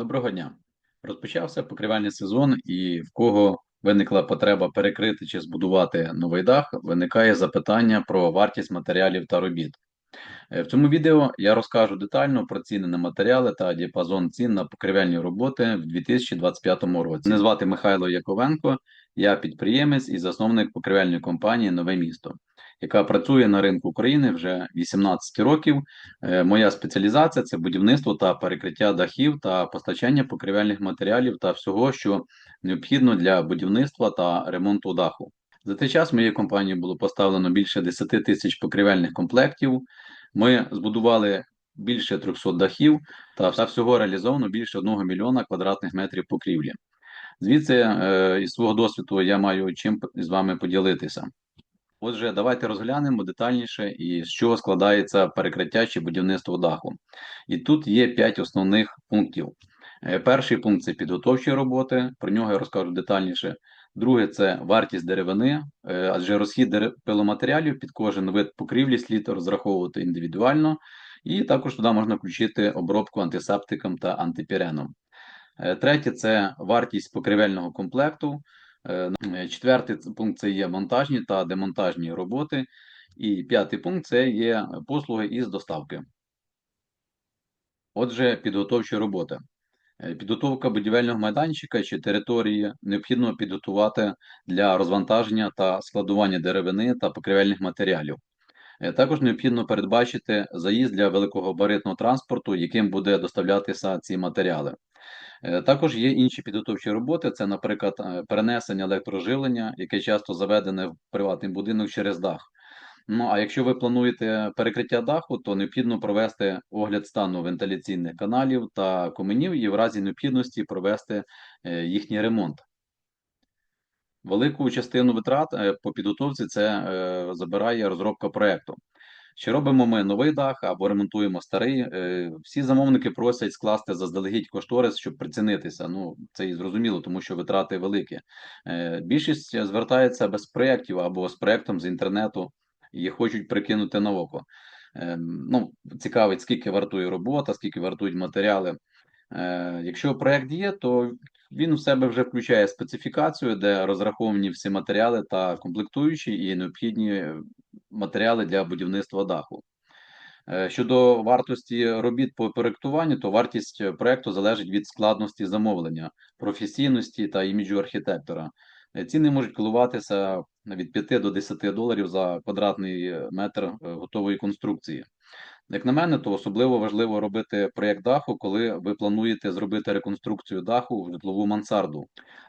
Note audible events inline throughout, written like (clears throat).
Доброго дня. Розпочався покривальний сезон, і в кого виникла потреба перекрити чи збудувати новий дах, виникає запитання про вартість матеріалів та робіт. Е, В цьому відео я розкажу детально про ціни на матеріали та діапазон цін на покривельні роботи в 2025 році. Мене звати Михайло Яковенко, я підприємець і засновник покривельної компанії Нове місто, яка працює на ринку України вже 18 років. Е, Моя спеціалізація це будівництво та перекриття дахів та постачання покривельних матеріалів та всього, що необхідно для будівництва та ремонту даху. За цей час моєю компанією було поставлено більше 10 тисяч покривельних комплектів. Ми збудували більше 300 дахів та всього реалізовано більше 1 мільйона квадратних метрів покрівлі. Звідси, е, із свого досвіду, я маю чим з вами поділитися. Отже, давайте розглянемо детальніше і з чого складається перекриття чи будівництво даху. І тут є 5 основних пунктів. Е, Перший пункт це підготовчі роботи, про нього я розкажу детальніше. Друге це вартість деревини, е, адже розхід пиломатеріалів під кожен вид покрівлі слід розраховувати індивідуально, і також туди можна включити обробку антисептиком та антипіреном. Е, Третє це вартість покривельного комплекту. Е, Четвертий пункт це є монтажні та демонтажні роботи. І п'ятий пункт це є послуги із доставки. Отже, підготовчі роботи. Е, Підготовка будівельного майданчика чи території необхідно підготувати для розвантаження та складування деревини та покривельних матеріалів. Е, Також необхідно передбачити заїзд для великогабаритного транспорту, яким буде доставлятися ці матеріали. Е, Також є інші підготовчі роботи, це, наприклад, е, перенесення електроживлення, яке часто заведене в приватний будинок через дах. Ну а якщо ви плануєте перекриття даху, то необхідно провести огляд стану вентиляційних каналів та коменів і в разі необхідності провести е, їхній ремонт. Велику частину витрат по підготовці це забирає розробка проекту. Чи робимо ми новий дах або ремонтуємо старий? Е, Всі замовники просять скласти заздалегідь кошторис, щоб прицінитися. Ну, це і зрозуміло, тому що витрати великі. Е, Більшість звертається без проєктів або з проєктом з інтернету і хочуть прикинути на око. Е, Ну, цікавить, скільки вартує робота, скільки вартують матеріали. Якщо проєкт є, то він у себе вже включає специфікацію, де розраховані всі матеріали та комплектуючі і необхідні матеріали для будівництва даху. Е, Щодо вартості робіт по проєктуванню, то вартість проєкту залежить від складності замовлення, професійності та іміджу архітектора. Е, Ціни можуть коливатися від 5 до 10 доларів за квадратний метр е, готової конструкції. Як на мене, то особливо важливо робити проєкт даху, коли ви плануєте зробити реконструкцію даху в житлову мансарду.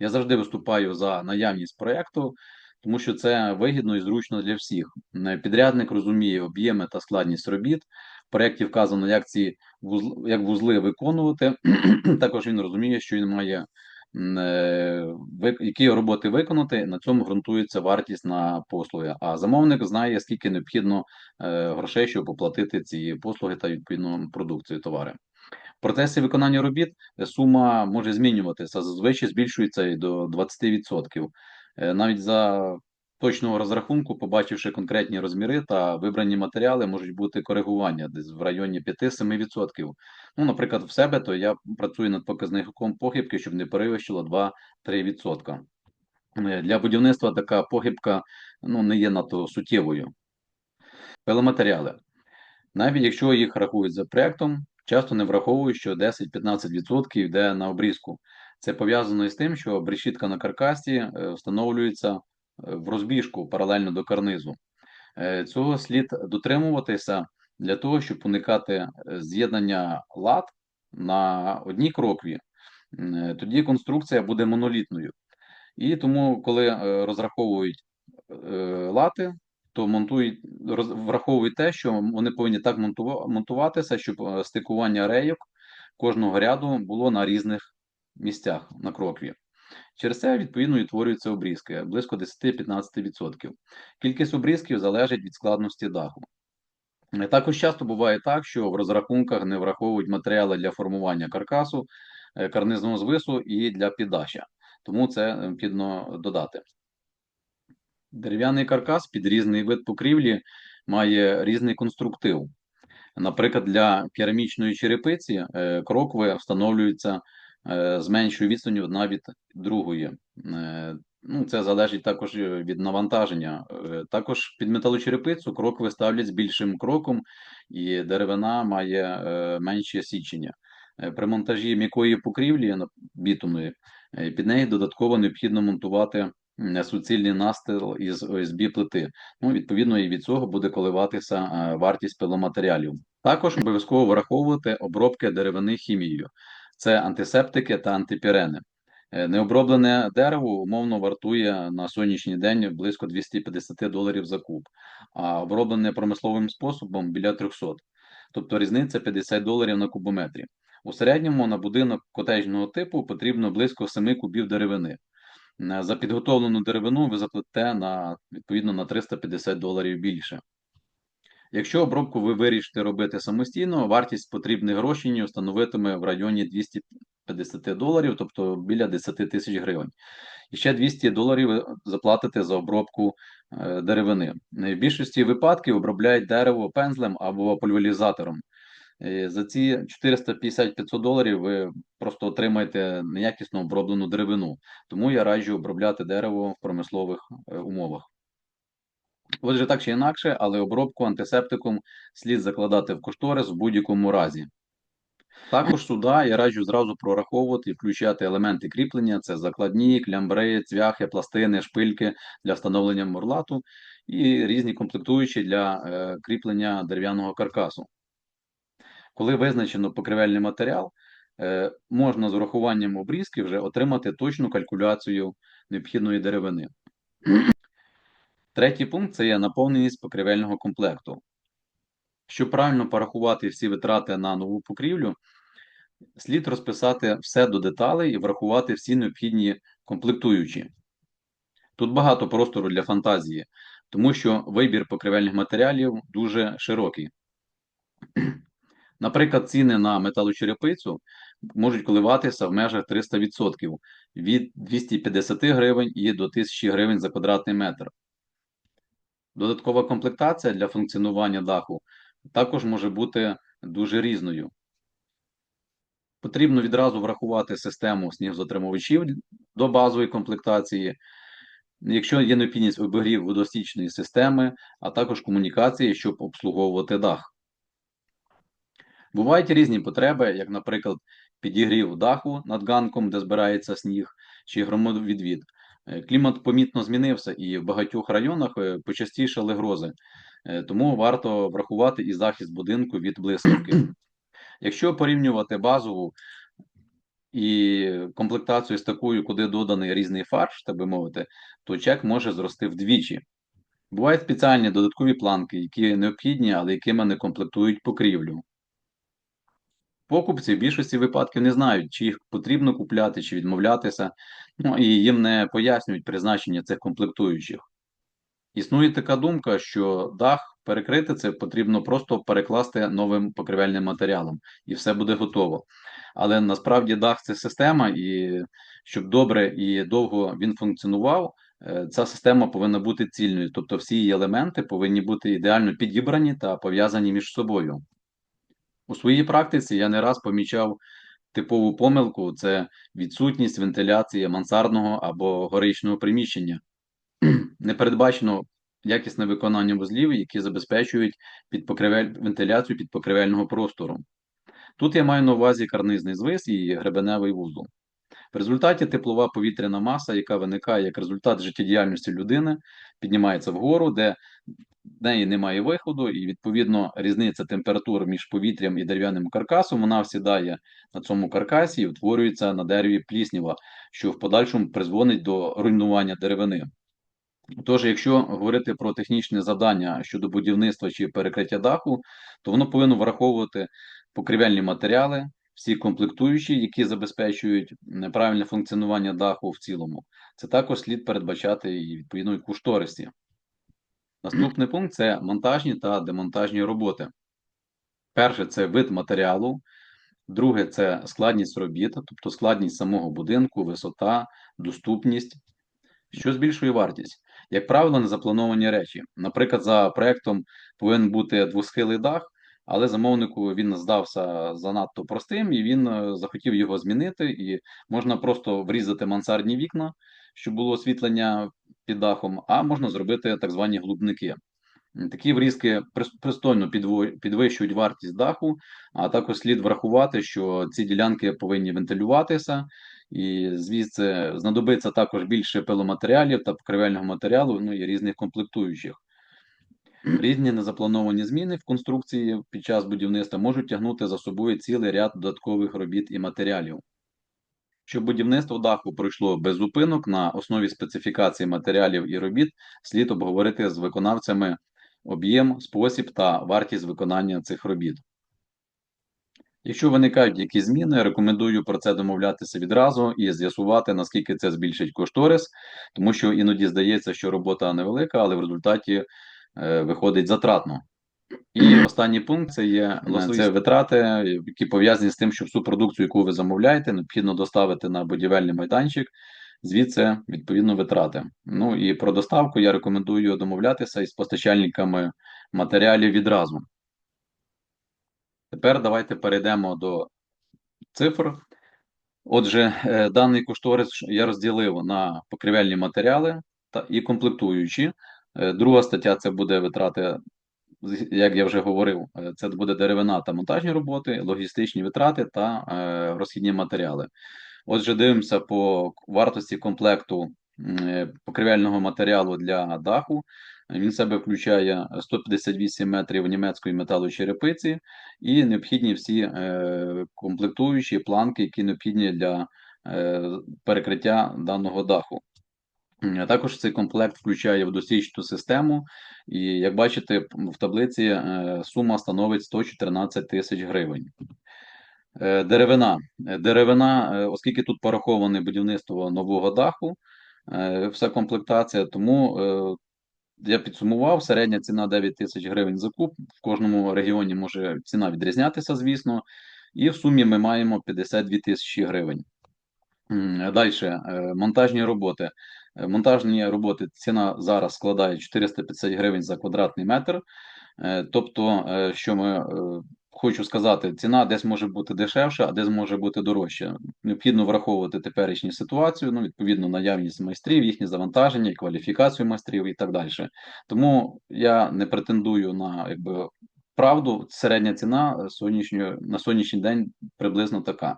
Я завжди виступаю за наявність проєкту, тому що це вигідно і зручно для всіх. Е, Підрядник розуміє об'єми та складність робіт. В проєкті вказано, як ці вузли, як вузли виконувати. (clears throat) Також він розуміє, що він має які роботи виконати. На цьому ґрунтується вартість на послуги. А замовник знає, скільки необхідно е, грошей, щоб оплатити ці послуги та відповідну продукцію товари. В процесі виконання робіт е, сума може змінюватися, зазвичай збільшується і до 20%. Е, Навіть за точного розрахунку, побачивши конкретні розміри та вибрані матеріали, можуть бути коригування десь в районі 5-7%. Ну, наприклад, в себе, то я працюю над показником похибки, щоб не перевищило 2-3%. Е, Для будівництва така похибка ну, не є надто суттєвою. Пиломатеріали. Навіть якщо їх рахують за проектом, часто не враховують, що 10-15% йде на обрізку. Це пов'язано із тим, що решітка на каркасі е, встановлюється в розбіжку паралельно до карнизу. Е, Цього слід дотримуватися для того, щоб уникати е, з'єднання лат на одній крокві. Е, Тоді конструкція буде монолітною. І тому, коли розраховують лати, то монтують, враховують те, що вони повинні так монтуватися, щоб стикування рейок кожного ряду було на різних місцях на крокві. Через це, відповідно, утворюються обрізки близько 10-15%. Кількість обрізків залежить від складності даху. Е, Також часто буває так, що в розрахунках не враховують матеріали для формування каркасу, е, карнизного звису і для піддача. Тому це необхідно додати. Дерев'яний каркас під різний вид покрівлі має різний конструктив. Наприклад, для керамічної черепиці е, крокви встановлюються е, з меншою відстанню одна від другої. Е, Ну, це залежить також від навантаження. Е, Також під металочерепицю крокви ставлять з більшим кроком, і деревина має е, менше січення. Е, При монтажі м'якої покрівлі бітумної е, під неї додатково необхідно монтувати суцільний настил із ОСБ плити. Ну, відповідно, і від цього буде коливатися е, вартість пиломатеріалів. Також обов'язково враховувати обробки деревини хімією. Це антисептики та антипірени. Е, Необроблене дерево умовно вартує на сьогоднішній день близько 250 доларів за куб, а оброблене промисловим способом біля 300. Тобто різниця 50 доларів на кубометрі. У середньому на будинок котежного типу потрібно близько 7 кубів деревини. Е, За підготовлену деревину ви заплатите на відповідно на 350 доларів більше. Якщо обробку ви вирішите робити самостійно, вартість потрібних грошей становитиме в районі 250 доларів, тобто біля 10 тисяч гривень. І ще 200 доларів заплатите за обробку е, деревини. В більшості випадків обробляють дерево пензлем або пульверізатором. Е, За ці 450-500 доларів ви просто отримаєте неякісно оброблену деревину. Тому я раджу обробляти дерево в промислових е, умовах. Отже, так чи інакше, але обробку антисептиком слід закладати в кошторис в будь-якому разі. Також сюди я раджу зразу прораховувати і включати елементи кріплення: це закладні, клямбри, цвяхи, пластини, шпильки для встановлення морлату і різні комплектуючі для е, кріплення дерев'яного каркасу. Коли визначено покривельний матеріал, е, можна з урахуванням обрізки вже отримати точну калькуляцію необхідної деревини. Третій пункт це є наповненість покривельного комплекту. Щоб правильно порахувати всі витрати на нову покрівлю, слід розписати все до деталей і врахувати всі необхідні комплектуючі. Тут багато простору для фантазії, тому що вибір покривельних матеріалів дуже широкий. (clears throat) Наприклад, ціни на металочерепицю можуть коливатися в межах 300% від 250 гривень і до 1000 гривень за квадратний метр. Додаткова комплектація для функціонування даху також може бути дуже різною. Потрібно відразу врахувати систему снігозатримувачів до базової комплектації, якщо є необхідність обігрів водостічної системи, а також комунікації, щоб обслуговувати дах. Бувають різні потреби, як, наприклад, підігрів даху над ганком, де збирається сніг, чи громовідвід. Е, Клімат помітно змінився і в багатьох районах е, почастішали грози, Е, тому варто врахувати і захист будинку від блискавки. (clears throat) Якщо порівнювати базову і комплектацію з такою, куди доданий різний фарш, так би мовити, то чек може зрости вдвічі. Бувають спеціальні додаткові планки, які необхідні, але якими не комплектують покрівлю. Покупці в більшості випадків не знають, чи їх потрібно купляти, чи відмовлятися, ну і їм не пояснюють призначення цих комплектуючих. Існує така думка, що дах перекрити це потрібно просто перекласти новим покривельним матеріалом, і все буде готово. Але насправді дах це система, і щоб добре і довго він функціонував, е, ця система повинна бути цільною, тобто всі її елементи повинні бути ідеально підібрані та пов'язані між собою. У своїй практиці я не раз помічав типову помилку: це відсутність вентиляції мансардного або горичного приміщення. (clears throat) Не передбачено якісне виконання вузлів, які забезпечують підпокривель... вентиляцію підпокривельного простору. Тут я маю на увазі карнизний звис і гребеневий вузол. В результаті теплова повітряна маса, яка виникає як результат життєдіяльності людини, піднімається вгору, де в неї немає виходу, і відповідно різниця температур між повітрям і дерев'яним каркасом вона всідає на цьому каркасі і утворюється на дереві плісніва, що в подальшому призводить до руйнування деревини. Тож, якщо говорити про технічне завдання щодо будівництва чи перекриття даху, то воно повинно враховувати покривельні матеріали, всі комплектуючі, які забезпечують правильне функціонування даху в цілому. Це також слід передбачати і відповідно кошторисі. Наступний (clears throat) пункт це монтажні та демонтажні роботи. Перше це вид матеріалу, друге це складність робіт, тобто складність самого будинку, висота, доступність, що збільшує вартість. Як правило, незаплановані речі. Наприклад, за проектом повинен бути двосхилий дах, але замовнику він здався занадто простим, і він е, захотів його змінити. І можна просто врізати мансардні вікна, щоб було освітлення під дахом, а можна зробити так звані глубники. Такі врізки пристойно підвищують вартість даху, а також слід врахувати, що ці ділянки повинні вентилюватися, і звідси знадобиться також більше пиломатеріалів та покривельного матеріалу, ну і різних комплектуючих. (clears throat) Різні незаплановані зміни в конструкції під час будівництва можуть тягнути за собою цілий ряд додаткових робіт і матеріалів. Щоб будівництво даху пройшло без зупинок на основі специфікації матеріалів і робіт, слід обговорити з виконавцями об'єм, спосіб та вартість виконання цих робіт. Якщо виникають якісь зміни, рекомендую про це домовлятися відразу і з'ясувати, наскільки це збільшить кошторис, тому що іноді здається, що робота невелика, але в результаті виходить затратно. І останній пункт це є це витрати, які пов'язані з тим, що всю продукцію, яку ви замовляєте, необхідно доставити на будівельний майданчик, звідси відповідно витрати. Ну і про доставку я рекомендую домовлятися із постачальниками матеріалів відразу. Тепер давайте перейдемо до цифр. Отже, е, даний кошторис я розділив на покривельні матеріали та і комплектуючі. Е, друга стаття це буде витрати, як я вже говорив, е, це буде деревина та монтажні роботи, логістичні витрати та розхідні матеріали. Отже, дивимося по вартості комплекту покривельного матеріалу для даху. Він себе включає 158 метрів німецької металочерепиці і необхідні всі е, комплектуючі планки, які необхідні для е, перекриття даного даху. Також цей комплект включає водостічну систему, і як бачите, в таблиці е, сума становить 114 тисяч гривень. Деревина. Деревина, оскільки тут пораховане будівництво нового даху, вся комплектація, тому я підсумував, середня ціна 9 тисяч гривень за куб. В кожному регіоні може ціна відрізнятися, звісно. І в сумі ми маємо 52 тисячі гривень. Далі, е, монтажні роботи. Е, монтажні роботи ціна зараз складає 450 гривень за квадратний метр. Е, тобто, що ми хочу сказати, ціна десь може бути дешевша, а десь може бути дорожча. Необхідно враховувати теперішню ситуацію, ну, відповідно, наявність майстрів, їхні завантаження, кваліфікацію майстрів і так далі. Тому я не претендую на якби. Правду, середня ціна сьогоднішньої на сьогоднішній день приблизно така.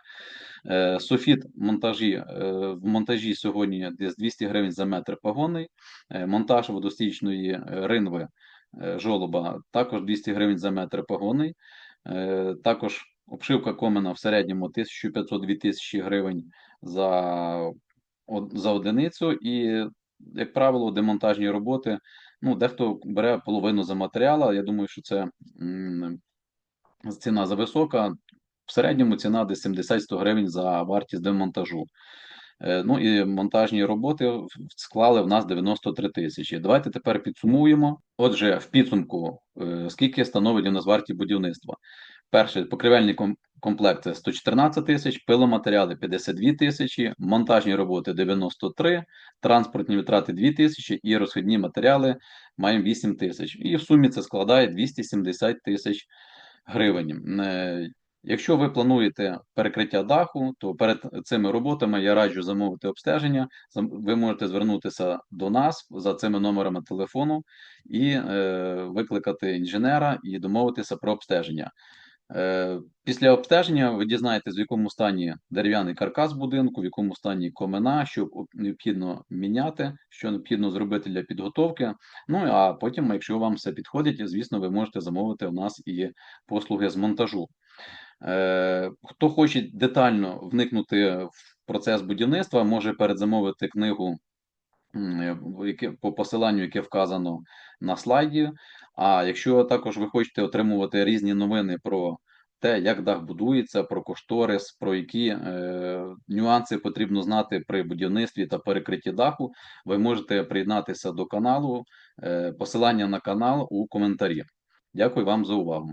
Е, софіт монтажі е, в монтажі сьогодні десь 200 гривень за метр погонний, е, монтаж водостічної ринви жолоба також 200 гривень за метр погонний. Е, також обшивка комена в середньому 1500-2000 гривень за за одиницю, і, як правило, демонтажні роботи. Ну, Дехто бере половину за матеріал, я думаю, що це ціна зависока. В середньому ціна десь 70-100 гривень за вартість демонтажу. Е, ну і монтажні роботи склали в нас 93 тисячі. Давайте тепер підсумуємо. Отже, в підсумку, е, скільки становить у нас вартість будівництва? Перший покривельний комплект це 114 тисяч, пиломатеріали 52 тисячі, монтажні роботи 93, транспортні витрати 2 тисячі і розхідні матеріали маємо 8 тисяч. І в сумі це складає 270 тисяч гривень. Е, Якщо ви плануєте перекриття даху, то перед цими роботами я раджу замовити обстеження. Ви можете звернутися до нас за цими номерами телефону і е, викликати інженера і домовитися про обстеження. Е, Після обстеження ви дізнаєтесь, в якому стані дерев'яний каркас будинку, в якому стані комина, що необхідно міняти, що необхідно зробити для підготовки. Ну а потім, якщо вам все підходить, звісно, ви можете замовити у нас і послуги з монтажу. Е, хто хоче детально вникнути в процес будівництва, може передзамовити книгу по посиланню, яке вказано на слайді. А якщо також ви хочете отримувати різні новини про те, як дах будується, про кошторис, про які е, нюанси потрібно знати при будівництві та перекритті даху, ви можете приєднатися до каналу, е, посилання на канал у коментарі. Дякую вам за увагу.